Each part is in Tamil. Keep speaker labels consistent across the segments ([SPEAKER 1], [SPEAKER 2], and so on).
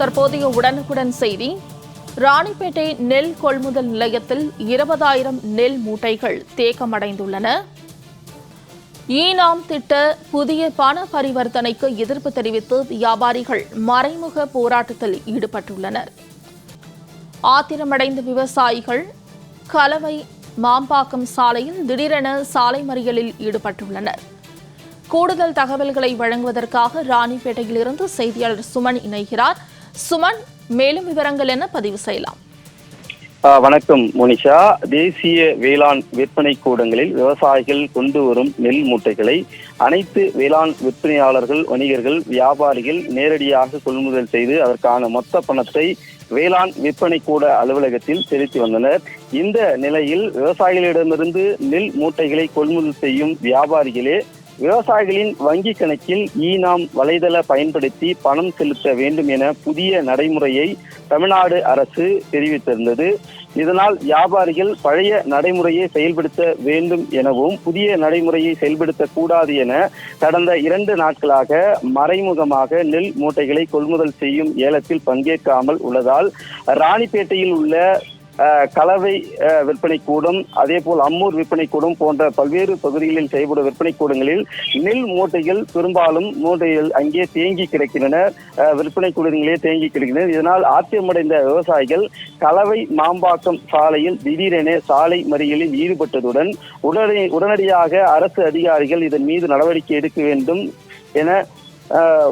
[SPEAKER 1] தற்போதைய உடனுக்குடன் செய்தி. ராணிப்பேட்டை நெல் கொள்முதல் நிலையத்தில் இருபதாயிரம் நெல் மூட்டைகள் தேக்கமடைந்துள்ளன. ஈனாம் திட்ட புதிய பண பரிவர்த்தனைக்கு எதிர்ப்பு தெரிவித்து வியாபாரிகள் மறைமுக போராட்டத்தில் ஈடுபட்டுள்ளனர். ஆத்திரமடைந்த விவசாயிகள் கலவை மாம்பாக்கம் சாலையில் திடீரென சாலை மறியலில் ஈடுபட்டுள்ளனர். கூடுதல் தகவல்களை வழங்குவதற்காக ராணிப்பேட்டையிலிருந்து செய்தியாளர் சுமன் இணைகிறார். சுமன் மேலும் விவரங்கள் என்ன பதிவு செய்யலாம்?
[SPEAKER 2] வணக்கம் மோனிஷா. தேசிய வேளாண் விற்பனை கூடங்களில் விவசாயிகள் கொண்டு வரும் நெல் மூட்டைகளை அனைத்து வேளாண் விற்பனையாளர்கள் வணிகர்கள் வியாபாரிகள் நேரடியாக கொள்முதல் செய்து அதற்கான மொத்த பணத்தை வேளாண் விற்பனை கூட அலுவலகத்தில் செலுத்தி வந்தனர். இந்த நிலையில் விவசாயிகளிடமிருந்து நெல் மூட்டைகளை கொள்முதல் செய்யும் வியாபாரிகளே விவசாயிகளின் வங்கி கணக்கில் ஈனாம் வலைதள பயன்படுத்தி பணம் செலுத்த வேண்டும் என புதிய நடைமுறையை தமிழ்நாடு அரசு தெரிவித்திருந்தது. இதனால் வியாபாரிகள் பழைய நடைமுறையை செயல்படுத்த வேண்டும் எனவும் புதிய நடைமுறையை செயல்படுத்தக்கூடாது என கடந்த இரண்டு நாட்களாக மறைமுகமாக நெல் மூட்டைகளை கொள்முதல் செய்யும் ஏலத்தில் பங்கேற்காமல் உள்ளதால் ராணிப்பேட்டையில் உள்ள கலவை விற்பனை கூடம் அதே போல் அம்மூர் விற்பனை கூடம் போன்ற பல்வேறு பகுதிகளில் செயல்படும் விற்பனை கூடங்களில் நெல் மூட்டைகள் பெரும்பாலும் மூட்டைகள் அங்கே தேங்கி கிடக்கின்றன. விற்பனை கூடங்களே தேங்கி கிடக்கின்றன. இதனால் ஆத்திரமடைந்த விவசாயிகள் கலவை மாம்பாக்கம் சாலையில் திடீரென சாலை மறியலில் ஈடுபட்டதுடன் உடனடி உடனடியாக அரசு அதிகாரிகள் இதன் மீது நடவடிக்கை எடுக்க வேண்டும் என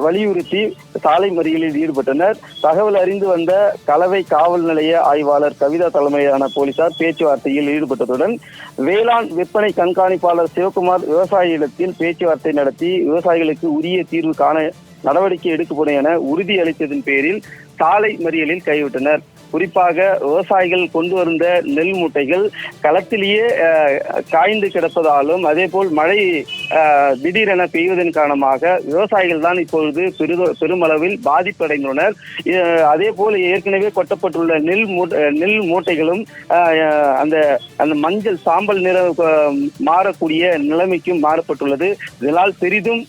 [SPEAKER 2] வலியுறுத்தி சாலை மறியலில் ஈடுபட்டனர். தகவல் அறிந்து வந்த கலவை காவல் நிலைய ஆய்வாளர் கவிதா தலைமையிலான போலீசார் பேச்சுவார்த்தையில் ஈடுபட்டதுடன் வேளாண் விற்பனை கண்காணிப்பாளர் சிவகுமார் விவசாயிகளிடத்தில் பேச்சுவார்த்தை நடத்தி விவசாயிகளுக்கு உரிய தீர்வு காண நடவடிக்கை எடுக்கப்படும் என உறுதியளித்ததன் பேரில் சாலை மறியலில் கைவிட்டனர். குறிப்பாக விவசாயிகள் கொண்டு வந்த நெல் மூட்டைகள் களத்திலேயே காய்ந்து கிடப்பதாலும் அதே போல் மழை திடீரென பெய்வதன் காரணமாக விவசாயிகள் தான் இப்பொழுது பெரித பெருமளவில் பாதிப்படைந்துள்ளனர். அதே போல் ஏற்கனவே கொட்டப்பட்டுள்ள நெல் மூட்டை நெல் மூட்டைகளும் அந்த அந்த மஞ்சள் சாம்பல் நிற மாறக்கூடிய நிலைமைக்கும் மாறப்பட்டுள்ளது. இதனால் பெரிதும்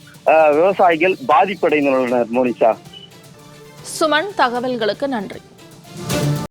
[SPEAKER 2] விவசாயிகள் பாதிப்படைந்துள்ளனர் மோனிஷா.
[SPEAKER 1] சுமன் தகவல்களுக்கு நன்றி.